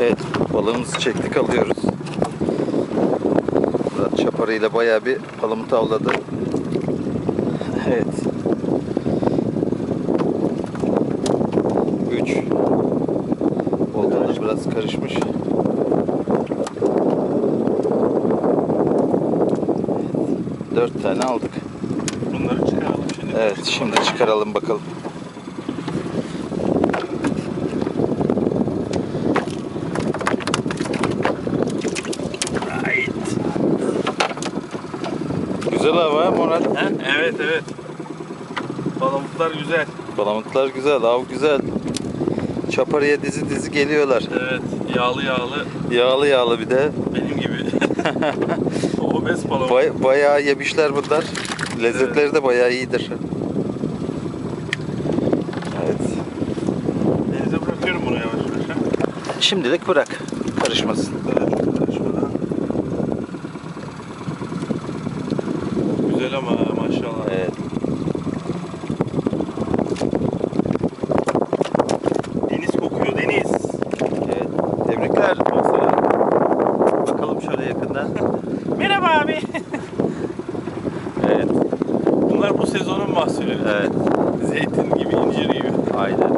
Evet, balığımızı çektik alıyoruz. Murat çaparıyla bayağı bir palamut avladı. Evet. 3 Oltalar biraz karışmış. Dört tane aldık. Bunları çıkaralım şimdi. Evet, şimdi çıkaralım bakalım. Güzel hava ha Murat. Ha? Evet evet. Palamutlar güzel. Palamutlar güzel, av güzel. Çaparıya dizi dizi geliyorlar. Evet. Yağlı yağlı. Yağlı yağlı bir de. Benim gibi. Obez palamut. Bay- bayağı yemişler bunlar. Lezzetleri de bayağı iyidir. Evet. Denize bırakıyorum bunu yavaş yavaş. Şimdilik bırak. Karışmasın. Daha Güzel ama maşallah. Evet. Deniz kokuyor deniz. Evet. Tebrikler. Baksana. Bakalım şöyle yakından. Merhaba abi. Evet. Bunlar bu sezonun mahsulü. Evet. Zeytin gibi, incir gibi. Aynen.